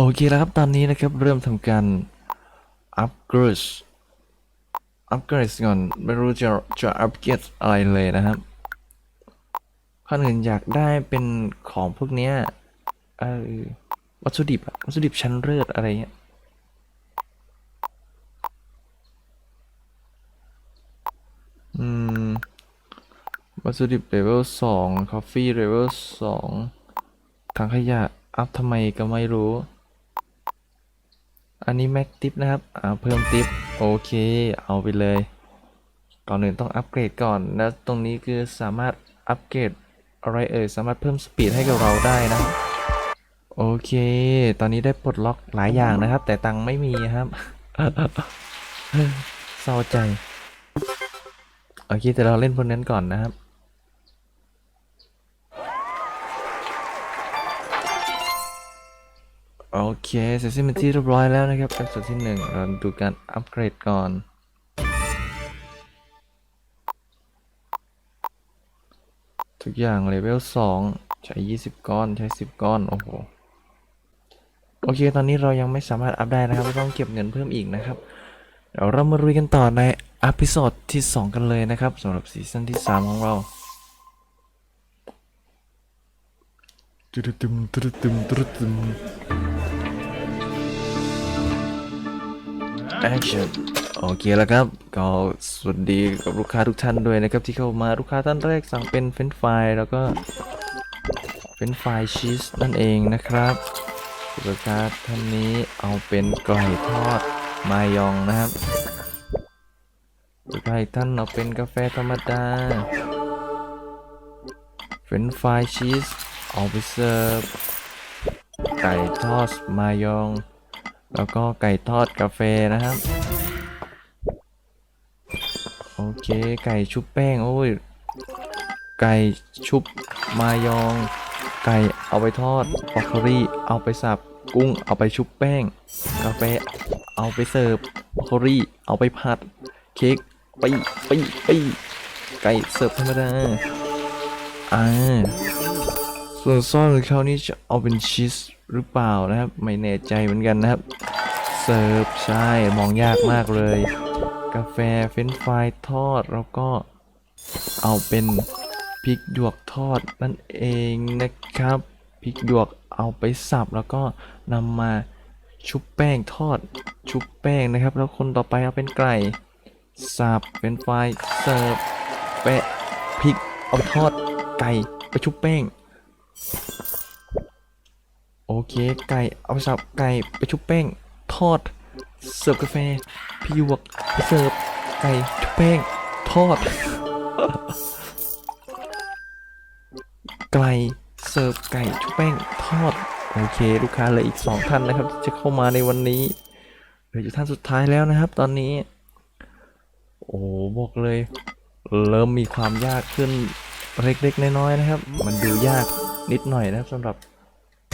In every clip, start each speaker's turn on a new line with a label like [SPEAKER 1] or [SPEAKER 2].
[SPEAKER 1] โอเคแล้วครับ ตอนนี้นะครับเริ่มทำการอัปเกรดอัปเกรดก่อน ไม่รู้จะจะอัปเกรดอะไรเลยนะครับข้ออื่นอยากได้เป็นของพวกเนี้ยเออวัตถุดิบวัตถุดิบชั้นเลิศอะไรเงี้ยอืมวัตถุดิบเลเวลสองคอฟฟี่เลเวลสองถังขยะอัพทำไมก็ไม่รู้ อันนี้แม็กติปนะครับ อ่า เพิ่มติป โอเค เอาไปเลย ก่อนอื่นต้องอัปเกรดก่อน แล้วตรงนี้คือสามารถอัปเกรดอะไรเอ่ย สามารถเพิ่มสปีดให้กับเราได้นะโอเค ตอนนี้ได้ปลดล็อกหลายอย่างนะครับ แต่ตังค์ไม่มีครับ เศร้าใจ โอเค แต่เราเล่นพวกนั้นก่อนนะครับ โอเค เสร็จสิ้นเป็นที่เรียบร้อยแล้วนะครับกับส่วนที่หนึ่งเราดูการอัปเกรดก่อนทุกอย่างเลเวล2 ใช้ 20 ก้อน ใช้ 10 ก้อน โอ้โห โอเค ตอนนี้เรายังไม่สามารถอัพได้นะครับ ต้องเก็บเงินเพิ่มอีกนะครับ เดี๋ยวเรามาลุยกันต่อในอพิโซดที่ 2 กันเลยนะครับสำหรับซีซั่นที่ 3 ของเราตึ๊ดตึมตึ๊ดตึมตึ๊ดตึม Action โอเคแล้วครับ ก็สวัสดีกับลูกค้าทุกท่านด้วยนะครับที่เข้ามาลูกค้าท่านแรกสั่งเป็นเฟรนฟรายแล้วก็เฟรนฟรายชีสนั่นเองนะครับลูกค้าท่านนี้เอาเป็นไก่ทอดมายองนะครับลูกค้าอีกท่านเอาเป็นกาแฟธรรมดาเฟรนฟรายชีสเอาไปเสิร์ฟไก่ทอดมายอง แล้วก็ไก่ทอดกาแฟนะครับ โอเค ไก่ชุบแป้ง โอ้ย ไก่ชุบมายอง ไก่เอาไปทอดบรอกโคลีเอาไปสับ กุ้งเอาไปชุบแป้ง กาแฟเอาไปเสิร์ฟบรอกโคลีเอาไปผัด เค้กไปไปไปไก่เสิร์ฟธรรมดาอ่า ส่วนซ่อนของเขานี่จะเอาเป็นชีสหรือเปล่านะครับ ไม่แน่ใจเหมือนกันนะครับ เสิร์ฟใช่มองยากมากเลย กาแฟเฟรนฟรายทอดแล้วก็เอาเป็นพริกหยวกทอดนั่นเองนะครับพริกหยวกเอาไปสับแล้วก็นำมาชุบแป้งทอดชุบแป้งนะครับ แล้วคนต่อไปเอาเป็นไก่สับเป็นไฟเสิร์ฟแปะพริกเอาทอดไก่ไปชุบแป้ง โอเค ไก่เอาไปสับไก่ไปชุบแป้ง ทอด เสิร์ฟกาแฟพี่ยวกไปเสิร์ฟไก่ชุบแป้ง ทอด ไก่เสิร์ฟไก่ชุบแป้ง ทอด โอเค ลูกค้าเลืออีกสองท่านนะครับที่จะเข้ามาในวันนี้เหลืออยู่ท่านสุดท้ายแล้วนะครับ ตอนนี้ โอ้บอกเลย เริ่มมีความยากขึ้นเล็กๆน้อยๆนะครับ มันดูยาก นิดหน่อยนะครับสำหรับ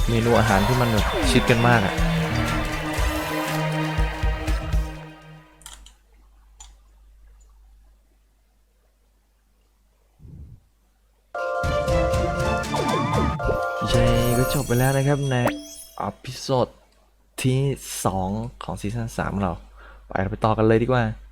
[SPEAKER 1] เมนูอาหารที่มันแบบชิดกันมากอะเย้ก็จบไปแล้วนะครับในอพิโซดที่ 2 ของซีซั่น3เรา ไปเราไปต่อกันเลยดีกว่า